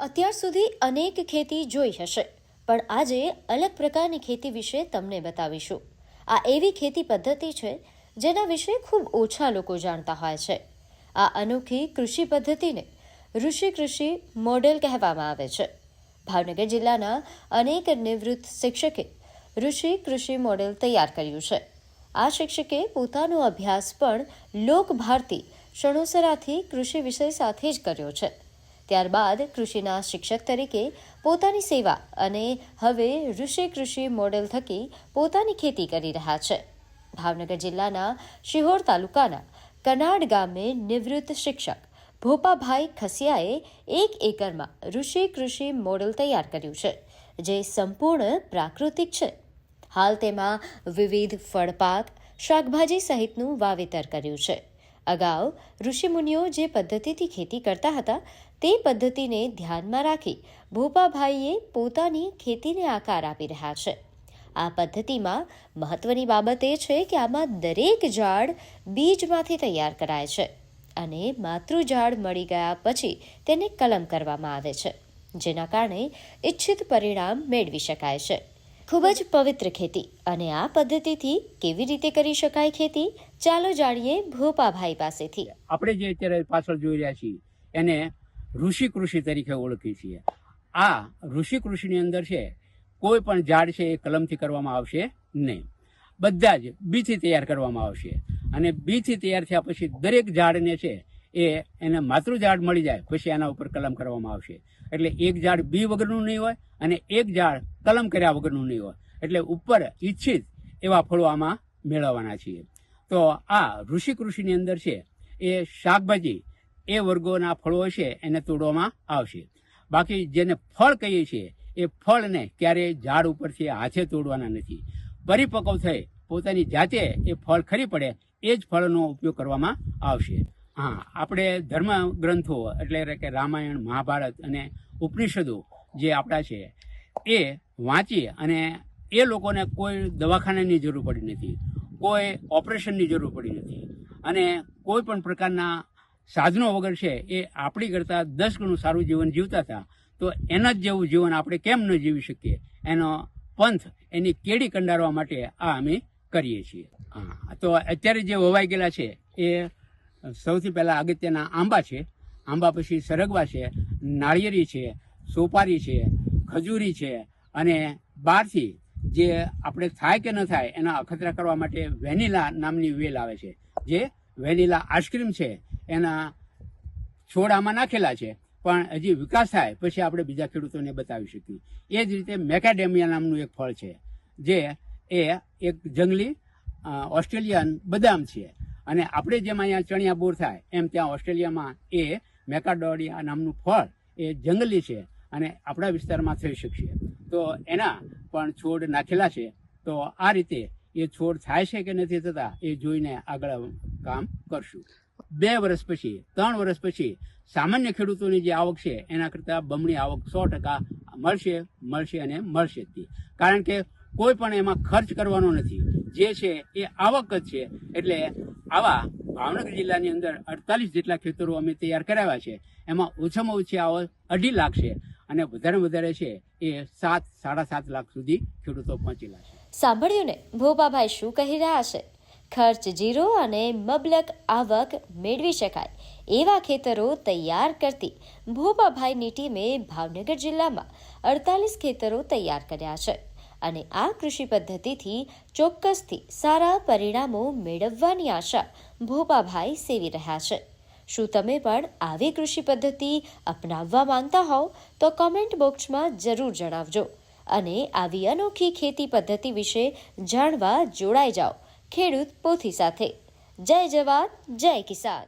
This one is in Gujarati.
અત્યાર સુધી અનેક ખેતી જોઈ હશે, પણ આજે અલગ પ્રકારની ખેતી વિશે તમને બતાવીશું. આ એવી ખેતી પદ્ધતિ છે, જેના વિશે ખૂબ ઓછા લોકો જાણતા હોય છે. આ અનોખી કૃષિ પદ્ધતિને ઋષિ કૃષિ મોડેલ કહેવામાં આવે છે. ભાવનગર જિલ્લાના અનેક નિવૃત્ત શિક્ષકે ઋષિ કૃષિ મોડેલ તૈયાર કર્યું છે. આ શિક્ષકે પોતાનો અભ્યાસ પણ લોક ભારતી શણોસરાથી કૃષિ વિષય સાથે જ કર્યો છે. ત્યારબાદ કૃષિના શિક્ષક તરીકે પોતાની સેવા અને હવે ઋષિ કૃષિ મોડેલ થકી પોતાની ખેતી કરી રહ્યા છે. ભાવનગર જિલ્લાના શિહોર તાલુકાના કનાડ ગામે નિવૃત્ત શિક્ષક ભોપાભાઈ ખસિયાએ એક એકરમાં ઋષિ કૃષિ મોડેલ તૈયાર કર્યું છે, જે સંપૂર્ણ પ્રાકૃતિક છે. હાલ તેમાં વિવિધ ફળપાક શાકભાજી સહિતનું વાવેતર કર્યું છે. અગાઉ ઋષિમુનિઓ જે પદ્ધતિથી ખેતી કરતા હતા, તે પદ્ધતિને ધ્યાનમાં રાખી ભોપાભાઈએ પોતાની ખેતીને આકાર આપી રહ્યા છે. આ પદ્ધતિમાં મહત્વની બાબત એ છે કે આમાં દરેક ઝાડ બીજમાંથી તૈયાર કરાય છે અને માતૃ ઝાડ મળી ગયા પછી તેને કલમ કરવામાં આવે છે, જેના કારણે ઇચ્છિત પરિણામ મેળવી શકાય છે. ખૂબ જ પવિત્ર ખેતી અને આ પદ્ધતિથી કેવી રીતે કરી શકાય ખેતી? ચાલો જાણીએ ભોપાભાઈ પાસેથી. આપણે જે અત્યારે પાછળ જોઈ રહ્યા છીએ, એને ઋષિ કૃષિ તરીકે ઓળખીએ છીએ. આ ઋષિ કૃષિની અંદર છે, કોઈ પણ ઝાડ છે એ કલમથી કરવામાં આવશે નહીં. બધા જ બીથી તૈયાર કરવામાં આવશે. અને બીથી તૈયાર થયા પછી દરેક ઝાડને છે એ એને માતૃ ઝાડ મળી જાય, પછી એના ઉપર કલમ કરવામાં આવશે. એટલે એક ઝાડ બી વગરનું નહીં હોય અને એક ઝાડ કલમ કર્યા વગરનું નહીં હોય. એટલે ઉપર ઈચ્છિત એવા ફળો આમાં મેળવવાના છીએ. તો આ ઋષિ કૃષિની અંદર છે, એ શાકભાજી એ વર્ગોના ફળો છે એને તોડવામાં આવશે. બાકી જેને ફળ કહીએ છીએ, એ ફળને ક્યારેય ઝાડ ઉપરથી હાથે તોડવાના નથી. પરિપક્વ થઈ પોતાની જાતે એ ફળ ખરી પડે, એ જ ફળનો ઉપયોગ કરવામાં આવશે. હા, આપણે ધર્મ ગ્રંથો એટલે કે રામાયણ, મહાભારત અને ઉપનિષદો જે આપણા છે, એ વાંચી અને એ લોકોને કોઈ દવાખાનાની જરૂર પડી નથી, કોઈ ઓપરેશનની જરૂર પડી નથી અને કોઈ પણ પ્રકારના સાધનો વગર છે એ આપણી કરતાં દસ ગણું સારું જીવન જીવતા હતા, તો એના જ જેવું જીવન આપણે કેમ ન જીવી શકીએ? એનો પંથ એની કેડી કંડારવા માટે આ અમે કરીએ છીએ. હા, તો અત્યારે જે વવાઈ ગયેલા છે એ સૌથી પહેલાં અગત્યના આંબા છે. આંબા પછી સરગવા છે, નાળિયેરી છે, સોપારી છે, ખજૂરી છે અને બહારથી જે આપણે થાય કે ન થાય એના અખતરા કરવા માટે વેનીલા નામની વેલ આવે છે. જે વેનીલા આઈસ્ક્રીમ છે, એના છોડ આમાં નાખેલા છે. પણ હજી વિકાસ થાય પછી આપણે બીજા ખેડૂતોને બતાવી શકીએ. એ જ રીતે મેકાડેમિયા નામનું એક ફળ છે, જે એ એક જંગલી ઓસ્ટ્રેલિયન બદામ છે. અને આપણે જેમ અહીંયા ચણિયા બોર થાય, એમ ત્યાં ઓસ્ટ્રેલિયામાં એ મેકાડોડિયા નામનું ફળ, એ જંગલી છે અને આપણા વિસ્તારમાં થઈ શકશે. તો એના પણ છોડ નાખેલા છે. તો આ રીતે એ છોડ થાય છે કે નથી થતા એ જોઈને આગળ કામ કરશું. બે વર્ષ પછી, ત્રણ વર્ષ પછી સામાન્ય ખેડૂતોની જે આવક છે, એના કરતાં બમણી આવક સો ટકા મળશે મળશે અને મળશે જ. કારણ કે કોઈ પણ એમાં ખર્ચ કરવાનો નથી. જે છે એ આવક જ છે. એટલે આવા ભાવનગર જિલ્લાની અંદર અડતાલીસ જેટલા ખેતરો અમે તૈયાર કરાવ્યા છે. એમાં ઓછામાં ઓછી આવક અઢી લાખ છે અને વધારે વધારે છે એ સાત, સાડા સાત લાખ સુધી ખેડૂતો પહોંચેલા છે. સાંભળ્યું ને? ભોપાભાઈ શું કહી રહ્યા છે? ખર્ચ જીરો અને મબલક આવક મેળવી શકાય એવા ખેતરો તૈયાર કરતી ભોપાભાઈની ટીમે ભાવનગર જિલ્લામાં અડતાલીસ ખેતરો તૈયાર કર્યા છે. અને આ કૃષિ પદ્ધતિથી ચોક્કસથી સારા પરિણામો મેળવવાની આશા ભોપાભાઈ સેવી રહ્યા છે. શું તમે પણ આવી કૃષિ પદ્ધતિ અપનાવવા માંગતા હોવ તો કોમેન્ટ બોક્સમાં જરૂર જણાવજો અને આવી અનોખી ખેતી પદ્ધતિ વિશે જાણવા જોડાઈ જાઓ. ખેડૂત પોથી સાથે. જય જવાન, જય કિસાન.